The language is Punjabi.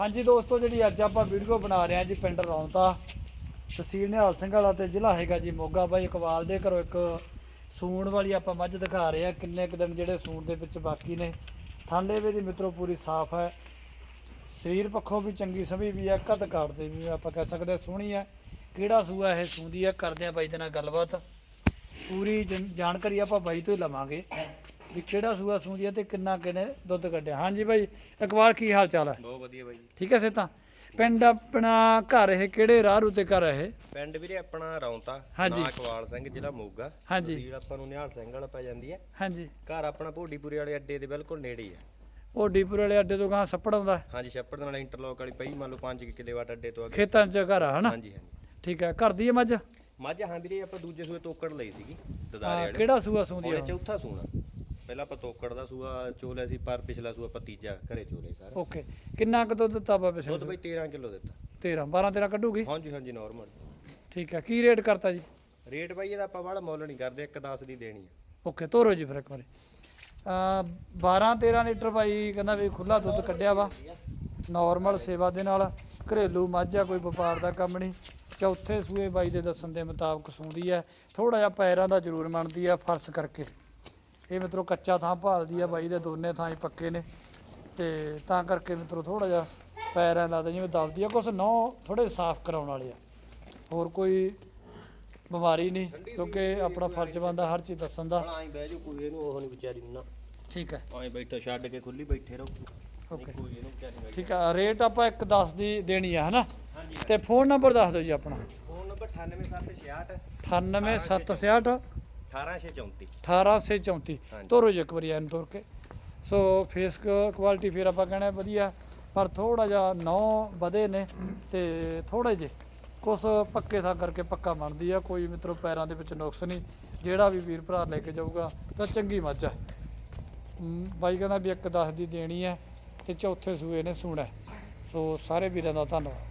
ਹਾਂਜੀ ਦੋਸਤੋ, ਜਿਹੜੀ ਅੱਜ ਆਪਾਂ ਵੀਡੀਓ ਬਣਾ ਰਹੇ ਹਾਂ ਜੀ ਪਿੰਡ ਰੌਂਤਾ, ਤਹਿਸੀਲ ਨਿਹਾਲ ਸਿੰਘ ਵਾਲਾ ਤੇ ਜ਼ਿਲ੍ਹਾ ਹੈਗਾ ਜੀ ਮੋਗਾ। ਬਾਈ ਇਕਬਾਲ ਦੇ ਘਰੋਂ ਇੱਕ ਸੂਣ ਵਾਲੀ ਆਪਾਂ ਮੱਝ ਦਿਖਾ ਰਹੇ ਹਾਂ, ਕਿੰਨੇ ਕੁ ਦਿਨ ਜਿਹੜੇ ਸੂਣ ਦੇ ਵਿੱਚ ਬਾਕੀ ਨੇ। ਥਾਂਲੇਵੇ ਦੀ ਮਿੱਤਰੋ ਪੂਰੀ ਸਾਫ਼ ਹੈ। ਸਰੀਰ ਪੱਖੋਂ ਵੀ ਚੰਗੀ ਸਮੀ ਵੀ ਹੈ, ਕੱਦ ਕਾਟਦੇ ਵੀ ਆਪਾਂ ਕਹਿ ਸਕਦੇ ਹਾਂ ਸੋਹਣੀ ਹੈ। ਕਿਹੜਾ ਸੂਆ ਇਹ ਸੂੰਦੀ ਹੈ, ਕਰਦੇ ਆ ਬਾਈ ਦੇ ਨਾਲ ਗੱਲਬਾਤ। ਪੂਰੀ ਜਨ- ਜਾਣਕਾਰੀ ਆਪਾਂ ਬਾਈ ਤੋਂ ਹੀ ਲਵਾਂਗੇ। ਵੀ ਕਿਹੜਾ ਸੂਆ ਸੂੰਦੀ ਹੈ ਤੇ ਕਿੰਨਾ ਕਿਨੇ ਦੁੱਧ ਕੱਢਿਆ। ਹਾਂਜੀ ਬਾਈ ਇਕਬਾਲ ਕੀ ਹਾਲ ਚਾਲ ਹੈ ਬਹੁਤ ਵਧੀਆ ਬਾਈ ਠੀਕ ਹੈ ਸੇ ਤਾਂ ਪਿੰਡ ਆਪਣਾ ਘਰ ਇਹ ਕਿਹੜੇ ਰਾਹ ਰੂ ਤੇ ਘਰ ਇਹ? ਪਿੰਡ ਵੀਰੇ ਆਪਣਾ ਰੌਂਤਾ ਹਾਂਜੀ। ਨਾਂ ਇਕਬਾਲ ਸਿੰਘ ਜ਼ਿਲ੍ਹਾ ਮੋਗਾ। ਹਾਂਜੀ। ਤਹਿਸੀਲ ਆਪਾਂ ਨੂੰ ਨਿਹਾਲ ਸਿੰਘ ਵਾਲਾ ਪੈ ਜਾਂਦੀ ਹੈ ਹਾਂਜੀ। ਘਰ ਆਪਣਾ ਭੋਡੀਪੁਰੇ ਵਾਲੇ ਅੱਡੇ ਦੇ ਬਿਲਕੁਲ ਨੇੜੇ ਹੀ ਹੈ ਉਹ ਡੀਪੁਰ ਵਾਲੇ ਅੱਡੇ ਤੋਂ ਗਾਂ ਸੱਪੜ ਆਉਂਦਾ। ਹਾਂਜੀ ਛੱਪੜ ਦੇ ਨਾਲ ਇੰਟਰਲੋਕ ਵਾਲੀ ਪਈ ਮੰਨ ਲਓ 5 ਕਿੱਲੇ ਵਾਟ ਅੱਡੇ ਤੋਂ ਅੱਗੇ। ਖੇਤਾਂ 'ਚ ਘਰ ਆ ਹਨਾ? ਹਾਂਜੀ ਹਾਂਜੀ। ਠੀਕ ਹੈ ਘਰ ਦੀ ਹੈ ਮੱਝ? ਮੱਝ ਹਾਂ ਵੀਰੇ ਆਪਾਂ ਦੂਜੇ ਸੂਏ ਤੋਕੜ ਲਈ ਸੀਗੀ ਦਦਾਰੇ ਵਾਲੇ। ਕਿਹੜਾ ਸੂਆ ਸੂੰਦੀ ਹੈ ਚੌਥਾ ਸੂਣਾ। ਪਹਿਲਾਂ ਆਪਾਂ ਤੋਕੜ ਦਾ ਸੂਆ ਚੋਲਿਆ ਸੀ ਪਰ ਪਿਛਲਾ ਸੂਆ ਆਪਾਂ ਤੀਜਾ ਘਰੇ ਚੋਲੇ ਸਾਰਾ। ਓਕੇ। ਕਿੰਨਾ ਕੁ ਦੁੱਧ ਦਿੱਤਾ ਬਾਬੇ ਸਿੰਘ ਦੁੱਧ ਬਾਈ 13 ਕਿਲੋ ਦਿੱਤਾ। 13 12 13 ਕੱਢੂਗੀ? ਹਾਂਜੀ ਹਾਂਜੀ ਨਾਰਮਲ ਠੀਕ ਹੈ ਕੀ ਰੇਟ ਕਰਤਾ ਜੀ? ਰੇਟ ਬਾਈ ਇਹਦਾ ਆਪਾਂ ਵਾਲਾ ਮੁੱਲ ਨਹੀਂ ਕਰਦੇ 1.10 ਦੀ ਦੇਣੀ ਓਕੇ ਤੋਰੋ ਜੀ ਫਿਰ ਇੱਕ ਵਾਰੀ। ਆ 12 13 ਲੀਟਰ ਭਾਈ ਕਹਿੰਦਾ ਵੀ ਖੁੱਲਾ ਦੁੱਧ ਕੱਢਿਆ ਵਾ। ਨਾਰਮਲ ਸੇਵਾ ਦੇ ਨਾਲ ਘਰੇਲੂ ਮੱਝ ਆ ਕੋਈ ਵਪਾਰ ਦਾ ਕੰਮ ਨਹੀਂ। ਚੌਥੇ ਸੂਏ ਬਾਈ ਦੇ ਦੱਸਣ ਦੇ ਮੁਤਾਬਕ ਸੂੰਦੀ ਹੈ। ਥੋੜਾ ਜਿਹਾ ਪੈਰਾਂ ਦਾ ਜ਼ਰੂਰ ਮੰਨਦੀ ਆ ਫਰਸ ਕਰਕੇ। ਇਹ ਮਿੱਤਰੋ ਕੱਚਾ ਥਾਂ ਭਾਲਦੀ ਆ ਬਾਈ ਦੇ ਦੋਨੇ ਥਾਂ ਹੀ ਪੱਕੇ ਨੇ। ਤੇ ਤਾਂ ਕਰਕੇ ਮਿੱਤਰੋ ਥੋੜਾ ਜਿਹਾ ਪੈਰਾਂ ਲੱਗਦਾ ਜਿਵੇਂ ਦਬਦੀ ਆ ਕੁਛ ਨੌ ਥੋੜੇ ਸਾਫ਼ ਕਰਾਉਣ ਵਾਲੇ ਆ। ਹੋਰ ਕੋਈ ਬਿਮਾਰੀ ਨਹੀਂ ਕਿਉਂਕਿ ਆਪਣਾ ਫਰਜ਼ ਬਣਦਾ ਹਰ ਚੀਜ਼ ਦੱਸਣ ਦਾ। ਆਈ ਬਹਿ ਜਾ ਕੋਈ ਇਹਨੂੰ ਉਹ ਨਹੀਂ ਵਿਚਾਰੀ ਨੂੰ ਨਾ। ਠੀਕ ਹੈ। ਬੈਠਾ ਛੱਡ ਕੇ ਖੁੱਲੀ ਬੈਠੇ ਰਹੋ। ਓਕੇ। ਕੋਈ ਇਹਨੂੰ ਵਿਚਾਰੀ ਨੂੰ ਠੀਕ ਹੈ ਰੇਟ ਆਪਾਂ ਇੱਕ 10 ਦੀ ਦੇਣੀ ਆ ਹਨਾ? ਤੇ ਫੋਨ ਨੰਬਰ ਦੱਸ ਦਿਓ ਜੀ ਆਪਣਾ। ਫੋਨ ਨੰਬਰ 98766 98766 18634 1834 ਹਾਂਜੀ। ਤੋਰੋ ਜੀ ਇੱਕ ਵਾਰੀ ਐਨ ਤੋਰ ਕੇ। ਸੋ ਫੇਸ ਕੁਆਲਿਟੀ ਫਿਰ ਆਪਾਂ ਕਹਿੰਦੇ ਵਧੀਆ ਪਰ ਥੋੜਾ ਜਿਹਾ ਨੌ ਵਧੇ ਨੇ ਤੇ ਥੋੜੇ ਜੇ ਕੁਛ ਪੱਕੇ ਥਾਂ ਕਰਕੇ ਪੱਕਾ ਬਣਦੀ ਆ ਕੋਈ ਮਿੱਤਰੋ ਪੈਰਾਂ ਦੇ ਵਿੱਚ ਨੁਕਸ ਨਹੀਂ। ਜਿਹੜਾ ਵੀ ਵੀਰ ਭਰਾ ਲੈ ਕੇ ਜਾਊਗਾ ਤਾਂ ਚੰਗੀ ਮੱਝ ਆ। ਬਾਈ ਕਹਿੰਦਾ ਵੀ ਇੱਕ 10 ਦੀ ਦੇਣੀ ਹੈ ਤੇ ਚੌਥੇ ਸੂਏ ਨੇ ਸੂਣਾ। ਸੋ ਸਾਰੇ ਵੀਰਾਂ ਦਾ ਧੰਨਵਾਦ।